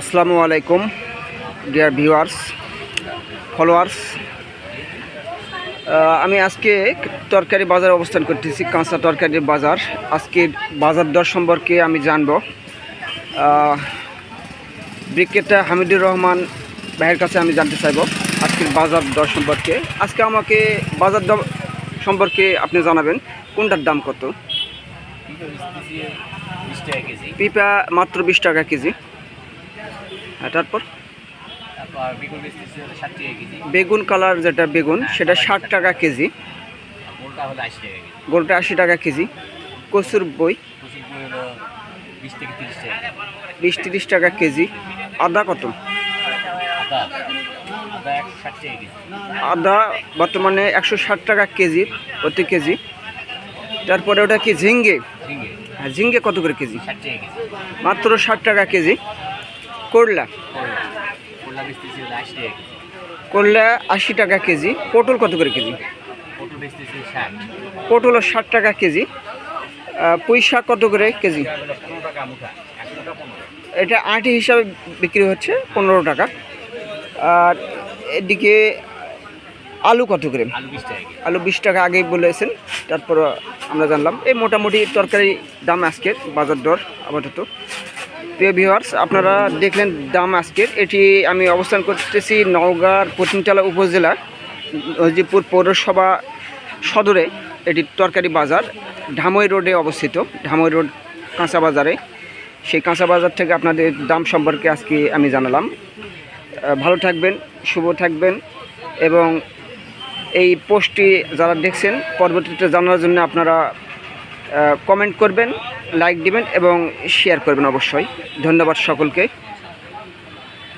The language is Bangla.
আসসালামু আলাইকুম ডিয়ার ভিউয়ার্স ফলোয়ার্স আমি আজকে তরকারি বাজারে অবস্থান করতেছি কাঁচা তরকারির বাজার। আজকে বাজার দর সম্পর্কে আমি জানব। বিক্রেতা হামিদুর রহমান ভাইয়ের কাছে আমি জানতে চাইব আজকের বাজার দর সম্পর্কে। আজকে আমাকে বাজার দর সম্পর্কে আপনি জানাবেন কোনটার দাম কত? পিপা মাত্র বিশ টাকা কেজি। তারপর? তারপর বেগুন কালার যেটা বেগুন সেটা ষাট টাকা কেজি। গোলটা আশি টাকা কেজি। কচুর বই। বিশ তিরিশ টাকা কেজি। আদা কত? আদা বর্তমানে একশো ষাট টাকা কেজি প্রতি কেজি। তারপরে ওটা কি ঝিঙ্গে? ঝিঙ্গে। হ্যাঁ ঝিঙ্গে কত করে কেজি। মাত্র ষাট টাকা কেজি। করলা? করলা আশি টাকা কেজি। পটল কত করে কেজি? পটল ষাট। টাকা কেজি। পুঁই শাক কত করে কেজি? এটা আটি হিসাবে বিক্রি হচ্ছে পনেরো টাকা। আর এদিকে আলু কত করে? আলু বিশ টাকা কেজি। আলু বিশ টাকা আগেই বলেছেন তারপর আমরা জানলাম। এই মোটামুটি তরকারি দাম আজকের বাজার দর আপাতত। প্রিয় ভিউয়ার্স আপনারা দেখলেন দাম আজকের। এটি আমি অবস্থান করতেছি নওগাঁর পশ্চিমতলা উপজেলা নজিপুর পৌরসভা সদরে। এটি তরকারি বাজার, ঢামই রোডে অবস্থিত। ঢামই রোড কাঁচা বাজারে। সেই কাঁচা বাজার থেকে আপনাদের দাম সম্পর্কে আজকে আমি জানালাম। ভালো থাকবেন, শুভ থাকবেন এবং এই পোস্টটি যারা দেখছেন, পরবর্তীতে জানার জন্য আপনারা কমেন্ট করবেন। লাইক দিবেন এবং শেয়ার করবেন অবশ্যই। ধন্যবাদ সকলকে।